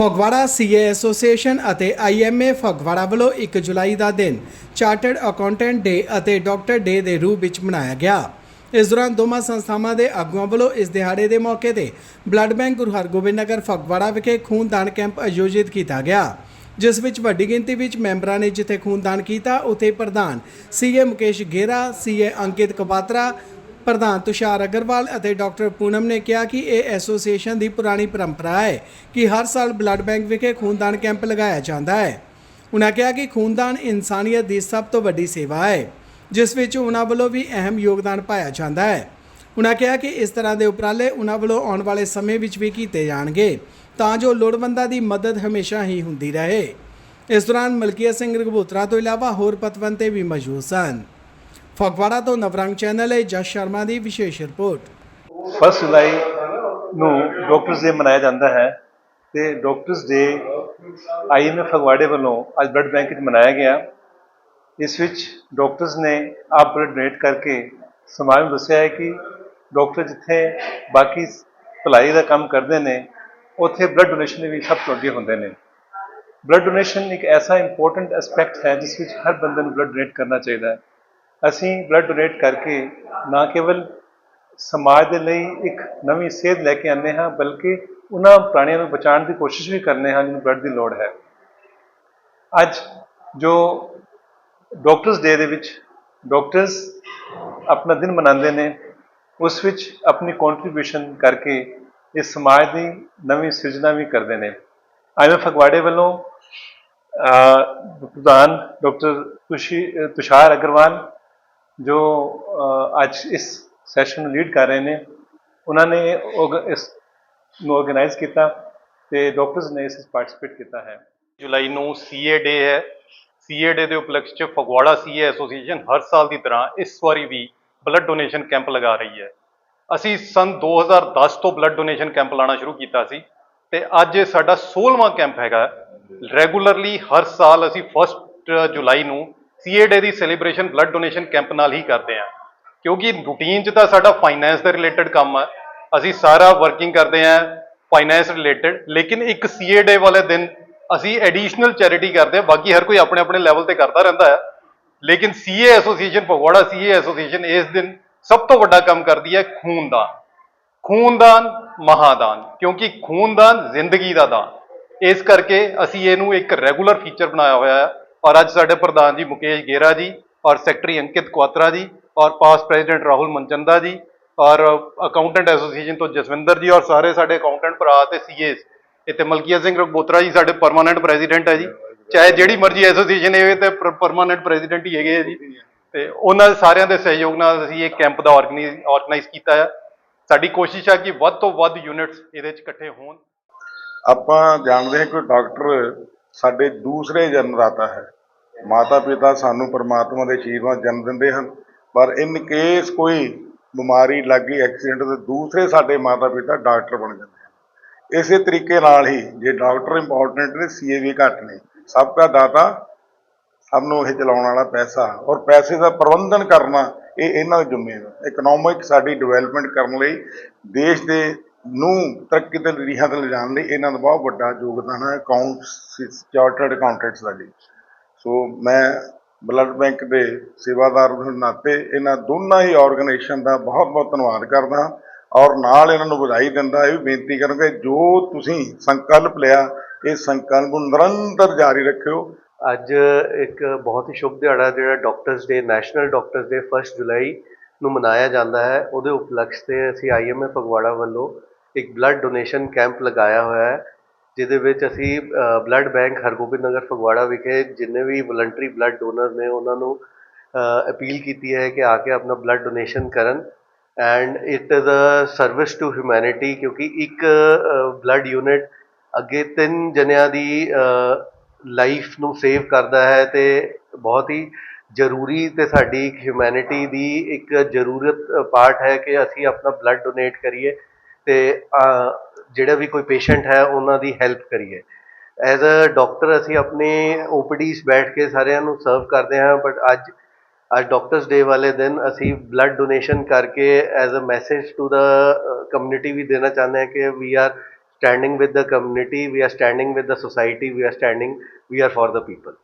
Phagwara CA association ਅਤੇ IMA Phagwara ਵੱਲੋਂ 1 ਜੁਲਾਈ ਦਾ ਦਿਨ ਚਾਰਟਰਡ ਅਕਾਊਂਟੈਂਟ ਡੇ ਅਤੇ ਡਾਕਟਰ ਡੇ ਦੇ ਰੂਪ ਵਿੱਚ ਮਨਾਇਆ ਗਿਆ। ਇਸ ਦੌਰਾਨ ਦੋਵਾਂ ਸੰਸਥਾਵਾਂ ਦੇ ਆਗੂਆਂ ਵੱਲੋਂ ਇਸ ਦਿਹਾੜੇ ਦੇ ਮੌਕੇ ਤੇ ਬਲੱਡ ਬੈਂਕ ਗੁਰੂ ਹਰਗੋਬਿੰਦ ਨਗਰ ਫਗਵਾੜਾ ਵਿਖੇ ਖੂਨਦਾਨ ਕੈਂਪ ਆਯੋਜਿਤ ਕੀਤਾ ਗਿਆ। ਜਿਸ ਵਿੱਚ ਵੱਡੀ ਗਿਣਤੀ ਵਿੱਚ ਮੈਂਬਰਾਂ ਨੇ ਜਿੱਥੇ ਖੂਨਦਾਨ ਕੀਤਾ, ਉਥੇ ਪ੍ਰਧਾਨ ਸੀਏ ਮੁਕੇਸ਼ ਗੇਰਾ, ਸੀਏ ਅੰਕਿਤ ਕਪਾਤਰਾ ਪ੍ਰਧਾਨ ਤੁਸ਼ਾਰ ਅਗਰਵਾਲ ਅਤੇ ਡਾਕਟਰ ਪੂਨਮ ਨੇ ਕਿਹਾ ਕਿ ਇਹ ਐਸੋਸੀਏਸ਼ਨ ਦੀ ਪੁਰਾਣੀ ਪਰੰਪਰਾ ਹੈ ਕਿ ਹਰ ਸਾਲ ਬਲੱਡ ਬੈਂਕ ਵਿਖੇ ਖੂਨਦਾਨ ਕੈਂਪ ਲਗਾਇਆ ਜਾਂਦਾ ਹੈ। ਉਨ੍ਹਾਂ ਕਿਹਾ ਕਿ ਖੂਨਦਾਨ ਇਨਸਾਨੀਅਤ ਦੀ ਸਭ ਤੋਂ ਵੱਡੀ ਸੇਵਾ ਹੈ, ਜਿਸ ਵਿੱਚ ਉਨ੍ਹਾਂ ਵੱਲੋਂ ਵੀ ਅਹਿਮ ਯੋਗਦਾਨ ਪਾਇਆ ਜਾਂਦਾ ਹੈ। ਉਨ੍ਹਾਂ ਕਿਹਾ ਕਿ ਇਸ ਤਰ੍ਹਾਂ ਦੇ ਉਪਰਾਲੇ ਉਨ੍ਹਾਂ ਵੱਲੋਂ ਆਉਣ ਵਾਲੇ ਸਮੇਂ ਵਿੱਚ ਵੀ ਕੀਤੇ ਜਾਣਗੇ, ਤਾਂ ਜੋ ਲੋੜਵੰਦਾਂ ਦੀ ਮਦਦ ਹਮੇਸ਼ਾ ਹੀ ਹੁੰਦੀ ਰਹੇ। ਇਸ ਦੌਰਾਨ ਮਲਕੀਤ ਸਿੰਘ ਰਘਬੋਤਰਾ ਤੋਂ ਇਲਾਵਾ ਹੋਰ ਪਤਵੰਤੇ ਵੀ ਮੌਜੂਦ ਸਨ। ਫਗਵਾੜਾ ਤੋਂ ਨਵਰੰਗ ਚੈਨਲ ਲਈ ਜਸ ਸ਼ਰਮਾ ਦੀ ਵਿਸ਼ੇਸ਼ ਰਿਪੋਰਟ। ਫਸਟ ਜੁਲਾਈ ਨੂੰ ਡਾਕਟਰਸ ਡੇ ਮਨਾਇਆ ਜਾਂਦਾ ਹੈ ਤੇ ਡਾਕਟਰਸ ਡੇ ਆਈਐਮਏ ਫਗਵਾੜੇ ਵੱਲੋਂ ਅੱਜ ਬਲੱਡ ਬੈਂਕ ਵਿੱਚ ਮਨਾਇਆ ਗਿਆ। ਇਸ ਵਿੱਚ ਡਾਕਟਰਸ ਨੇ ਆਪ ਬਲੱਡ ਡੋਨੇਟ ਕਰਕੇ ਸਮਾਜ ਨੂੰ ਦੱਸਿਆ ਹੈ ਕਿ ਡਾਕਟਰ ਜਿੱਥੇ ਬਾਕੀ ਭਲਾਈ ਦਾ ਕੰਮ ਕਰਦੇ ਨੇ, ਉੱਥੇ ਬਲੱਡ ਡੋਨੇਸ਼ਨ ਵੀ ਸਭ ਤੋਂ ਅੱਗੇ ਹੁੰਦੇ ਨੇ। ਬਲੱਡ ਡੋਨੇਸ਼ਨ ਇੱਕ ਐਸਾ ਇੰਪੋਰਟੈਂਟ ਐਸਪੈਕਟ ਹੈ ਜਿਸ ਵਿੱਚ ਹਰ ਬੰਦੇ ਨੂੰ ਬਲੱਡ ਡੋਨੇਟ ਕਰਨਾ ਚਾਹੀਦਾ ਹੈ। ਅਸੀਂ ਬਲੱਡ ਡੋਨੇਟ ਕਰਕੇ ਨਾ ਕੇਵਲ ਸਮਾਜ ਦੇ ਲਈ ਇੱਕ ਨਵੀਂ ਸੇਧ ਲੈ ਕੇ ਆਉਂਦੇ ਹਾਂ, ਬਲਕਿ ਉਹਨਾਂ ਪ੍ਰਾਣੀਆਂ ਨੂੰ ਬਚਾਉਣ ਦੀ ਕੋਸ਼ਿਸ਼ ਵੀ ਕਰਨੇ ਹਾਂ ਜਿਹਨੂੰ ਬਲੱਡ ਦੀ ਲੋੜ ਹੈ। ਅੱਜ ਜੋ ਡਾਕਟਰਸ ਡੇ ਦੇ ਵਿੱਚ ਡਾਕਟਰਸ ਆਪਣਾ ਦਿਨ ਮਨਾਉਂਦੇ ਨੇ, ਉਸ ਵਿੱਚ ਆਪਣੀ ਕੰਟਰੀਬਿਊਸ਼ਨ ਕਰਕੇ ਇਸ ਸਮਾਜ ਦੀ ਨਵੀਂ ਸਿਰਜਣਾ ਵੀ ਕਰਦੇ ਨੇ। ਆਈਐਮ ਅਗਵਾੜੇ ਵੱਲੋਂ ਪ੍ਰਧਾਨ ਡਾਕਟਰ ਤੁਸ਼ੀ ਤੁਸ਼ਾਰ ਅਗਰਵਾਲ ਜੋ ਅੱਜ ਇਸ ਸੈਸ਼ਨ ਨੂੰ ਲੀਡ ਕਰ ਰਹੇ ਨੇ ਉਹਨਾਂ ਨੇ ਇਸ ਨੂੰ ਆਰਗੇਨਾਈਜ਼ ਕੀਤਾ ਤੇ ਡਾਕਟਰਸ ਨੇ ਇਸ ਵਿੱਚ ਪਾਰਟਿਸਿਪੇਟ ਕੀਤਾ ਹੈ। ਜੁਲਾਈ ਨੂੰ ਸੀਏ ਡੇ ਹੈ। ਸੀਏ ਡੇ ਦੇ ਉਪਲਕਸ਼ 'ਚ ਫਗਵਾੜਾ ਸੀਏ ਐਸੋਸੀਏਸ਼ਨ ਹਰ ਸਾਲ ਦੀ ਤਰ੍ਹਾਂ ਇਸ ਵਾਰੀ ਵੀ ਬਲੱਡ ਡੋਨੇਸ਼ਨ ਕੈਂਪ ਲਗਾ ਰਹੀ ਹੈ। ਅਸੀਂ ਸਨ 2010 ਤੋਂ ਬਲੱਡ ਡੋਨੇਸ਼ਨ ਕੈਂਪ ਲਾਣਾ ਸ਼ੁਰੂ ਕੀਤਾ ਸੀ ਤੇ ਅੱਜ ਇਹ ਸਾਡਾ 16ਵਾਂ ਕੈਂਪ ਹੈਗਾ। ਰੈਗੂਲਰਲੀ ਹਰ ਸਾਲ ਅਸੀਂ 1 ਜੁਲਾਈ ਨੂੰ ਸੀਏ ਡੇ ਦੀ ਸੈਲੀਬ੍ਰੇਸ਼ਨ ਬਲੱਡ ਡੋਨੇਸ਼ਨ ਕੈਂਪ ਨਾਲ ਹੀ ਕਰਦੇ ਹਾਂ। ਕਿਉਂਕਿ ਰੂਟੀਨ 'ਚ ਤਾਂ ਸਾਡਾ ਫਾਈਨੈਂਸ ਦੇ ਰਿਲੇਟਡ ਕੰਮ ਹੈ ਅਸੀਂ ਸਾਰਾ ਵਰਕਿੰਗ ਕਰਦੇ ਹਾਂ ਫਾਈਨੈਂਸ ਰਿਲੇਟਡ ਲੇਕਿਨ ਇੱਕ ਸੀਏ ਡੇ ਵਾਲੇ ਦਿਨ ਅਸੀਂ ਐਡੀਸ਼ਨਲ ਚੈਰਿਟੀ ਕਰਦੇ ਹਾਂ। ਬਾਕੀ ਹਰ ਕੋਈ ਆਪਣੇ ਆਪਣੇ ਲੈਵਲ ਤੇ ਕਰਦਾ ਰਹਿੰਦਾ ਹੈ। ਲੇਕਿਨ CA association, Phagwara CA association ਇਸ ਦਿਨ ਸਭ ਤੋਂ ਵੱਡਾ ਕੰਮ ਕਰਦੀ ਹੈ ਖੂਨਦਾਨ। ਖੂਨਦਾਨ ਮਹਾਦਾਨ, ਕਿਉਂਕਿ ਖੂਨਦਾਨ ਜ਼ਿੰਦਗੀ ਦਾ ਦਾਨ। ਇਸ ਕਰਕੇ ਅਸੀਂ ਇਹਨੂੰ ਇੱਕ ਰੈਗੂਲਰ ਫੀਚਰ ਬਣਾਇਆ ਹੋਇਆ ਹੈ। ਔਰ ਅੱਜ ਸਾਡੇ ਪ੍ਰਧਾਨ ਜੀ ਮੁਕੇਸ਼ ਗੇਰਾ ਜੀ, ਔਰ ਸੈਕਟਰੀ ਅੰਕਿਤ ਕੁਆਤਰਾ ਜੀ, ਔਰ ਪਾਸਟ ਪ੍ਰੈਜ਼ੀਡੈਂਟ ਰਾਹੁਲ ਮਨਚੰਦਾ ਜੀ, ਔਰ ਅਕਾਊਂਟੈਂਟ ਐਸੋਸੀਏਸ਼ਨ ਤੋਂ ਜਸਵਿੰਦਰ ਜੀ, ਔਰ ਸਾਰੇ ਸਾਡੇ ਅਕਾਊਂਟੈਂਟ ਭਰਾ ਤੇ ਸੀਏਸ ਇੱਥੇ ਮਲਕੀਆ ਸਿੰਘ ਰਘਬੋਤਰਾ ਜੀ ਸਾਡੇ ਪਰਮਾਨੈਂਟ ਪ੍ਰੈਜ਼ੀਡੈਂਟ ਹੈ ਜੀ। ਚਾਹੇ ਜਿਹੜੀ ਮਰਜ਼ੀ ਐਸੋਸੀਏਸ਼ਨ ਹੈ ਤੇ ਪਰਮਾਨੈਂਟ ਪ੍ਰੈਜ਼ੀਡੈਂਟ ਹੀ ਹੈਗੇ ਆ ਜੀ। ਤੇ ਉਹਨਾਂ ਸਾਰਿਆਂ ਦੇ ਸਹਿਯੋਗ ਨਾਲ ਅਸੀਂ ਇਹ ਕੈਂਪ ਦਾ ਆਰਗੇਨਾਈਜ਼ ਕੀਤਾ ਹੈ ਸਾਡੀ ਕੋਸ਼ਿਸ਼ ਹੈ ਕਿ ਵੱਧ ਤੋਂ ਵੱਧ ਯੂਨਿਟਸ ਇਹਦੇ 'ਚ ਇਕੱਠੇ ਹੋਣ। ਆਪਾਂ ਜਾਣਦੇ ਹਾਂ ਕਿ ਡਾਕਟਰ ਸਾਡੇ ਦੂਸਰੇ ਜਨਮਦਾਤਾ ਹੈ। ਮਾਤਾ ਪਿਤਾ ਸਾਨੂੰ ਪਰਮਾਤਮਾ ਦੇ ਆਸ਼ੀਰਵਾਦ ਜਨਮ ਦਿੰਦੇ ਹਨ। ਪਰ ਇਨ ਕੇਸ ਕੋਈ ਬਿਮਾਰੀ, ਲੱਗੀ ਐਕਸੀਡੈਂਟ ਤੇ ਦੂਸਰੇ ਸਾਡੇ ਮਾਤਾ ਪਿਤਾ ਡਾਕਟਰ ਬਣ ਜਾਂਦੇ ਹਨ। ਇਸੇ ਤਰੀਕੇ ਨਾਲ ਹੀ ਜੇ ਡਾਕਟਰ ਇੰਪੋਰਟੈਂਟ ਨੇ ਸੀਏ ਵੀ ਘੱਟ ਨੇ, ਸਭ ਦਾ ਦਾਤਾ ਸਭ ਨੂੰ ਇਹ ਚਲਾਉਣ ਵਾਲਾ ਪੈਸਾ ਔਰ ਪੈਸੇ ਦਾ ਪ੍ਰਬੰਧਨ ਕਰਨਾ ਇਹ ਇਹਨਾਂ ਦੀ ਜ਼ਿੰਮੇਵਾਰੀ ਇਕਨੋਮਿਕ ਸਾਡੀ ਡਿਵੈਲਪਮੈਂਟ ਕਰਨ ਲਈ ਦੇਸ਼ ਦੇ ਨੂੰ ਤਰੱਕੀ ਤੇ ਰੀਹਾਂ ਤੇ ਲਿਜਾਣ ਲਈ ਇਹਨਾਂ ਦਾ ਬਹੁਤ ਵੱਡਾ ਯੋਗਦਾਨ ਹੈ ਅਕਾਊਂਟਸ ਚਾਰਟਰਡ ਅਕਾਊਂਟੈਂਟਸ ਦਾ ਜੀ। ਸੋ ਮੈਂ ਬਲੱਡ ਬੈਂਕ ਦੇ ਸੇਵਾਦਾਰ ਦੇ ਨਾਤੇ ਇਹਨਾਂ ਦੋਨਾਂ ਹੀ ਆਰਗੇਨਾਈਜੇਸ਼ਨ ਦਾ ਬਹੁਤ ਬਹੁਤ ਧੰਨਵਾਦ ਕਰਦਾ ਔਰ ਨਾਲ ਇਹਨਾਂ ਨੂੰ ਵਧਾਈ ਦਿੰਦਾ, ਇਹ ਵੀ ਬੇਨਤੀ ਕਰਾਂਗਾ ਜੋ ਤੁਸੀਂ ਸੰਕਲਪ ਲਿਆ, ਇਹ ਸੰਕਲਪ ਨੂੰ ਨਿਰੰਤਰ ਜਾਰੀ ਰੱਖਿਓ। ਅੱਜ ਇੱਕ ਬਹੁਤ ਹੀ ਸ਼ੁਭ ਦਿਹਾੜਾ ਜਿਹੜਾ doctors day national doctors day 1 ਜੁਲਾਈ ਨੂੰ ਮਨਾਇਆ ਜਾਂਦਾ ਹੈ। ਉਹਦੇ ਉਪਲਕਸ਼ ਤੇ ਅਸੀਂ ਆਈਐਮਏ ਫਗਵਾੜਾ ਵੱਲੋਂ ਇੱਕ ਬਲੱਡ ਡੋਨੇਸ਼ਨ ਕੈਂਪ ਲਗਾਇਆ ਹੋਇਆ ਹੈ, ਜਿਹਦੇ ਵਿੱਚ ਅਸੀਂ ਬਲੱਡ ਬੈਂਕ ਹਰਗੋਬਿੰਦ ਨਗਰ ਫਗਵਾੜਾ ਵਿਖੇ ਜਿੰਨੇ ਵੀ ਵਲੰਟਰੀ ਬਲੱਡ ਡੋਨਰ ਨੇ ਉਹਨਾਂ ਨੂੰ ਅਪੀਲ ਕੀਤੀ ਹੈ ਕਿ ਆ ਕੇ ਆਪਣਾ ਬਲੱਡ ਡੋਨੇਸ਼ਨ ਕਰਨ। And it is a service to humanity ਕਿਉਂਕਿ ਇੱਕ ਬਲੱਡ ਯੂਨਿਟ ਅੱਗੇ ਤਿੰਨ ਜਨਿਆਂ ਦੀ ਲਾਈਫ ਨੂੰ ਸੇਵ ਕਰਦਾ ਹੈ ਤੇ ਬਹੁਤ ਹੀ ਜ਼ਰੂਰੀ ਤੇ ਸਾਡੀ ਇੱਕ ਹਿਊਮੈਨਿਟੀ ਦੀ ਇੱਕ ਜ਼ਰੂਰਤ ਪਾਰਟ ਹੈ ਕਿ ਅਸੀਂ ਆਪਣਾ ਬਲੱਡ ਡੋਨੇਟ ਕਰੀਏ। ਤੇ ਜਿਹੜਾ ਵੀ ਕੋਈ ਪੇਸ਼ੈਂਟ ਹੈ, ਉਹਨਾਂ ਦੀ ਹੈਲਪ ਕਰੀਏ। ਐਜ਼ ਅ ਡਾਕਟਰ ਅਸੀਂ ਆਪਣੇ ਓਪੀਡੀਜ਼ ਬੈਠ ਕੇ ਸਾਰਿਆਂ ਨੂੰ ਸਰਵ ਕਰਦੇ ਹਾਂ ਬਟ ਅੱਜ ਅੱਜ ਡਾਕਟਰਸ ਡੇ ਵਾਲੇ ਦਿਨ ਅਸੀਂ ਬਲੱਡ ਡੋਨੇਸ਼ਨ ਕਰਕੇ as a message to the community ਵੀ ਦੇਣਾ ਚਾਹੁੰਦੇ ਹਾਂ ਕਿ we are standing with the community we are standing with the society we are standing we are for the people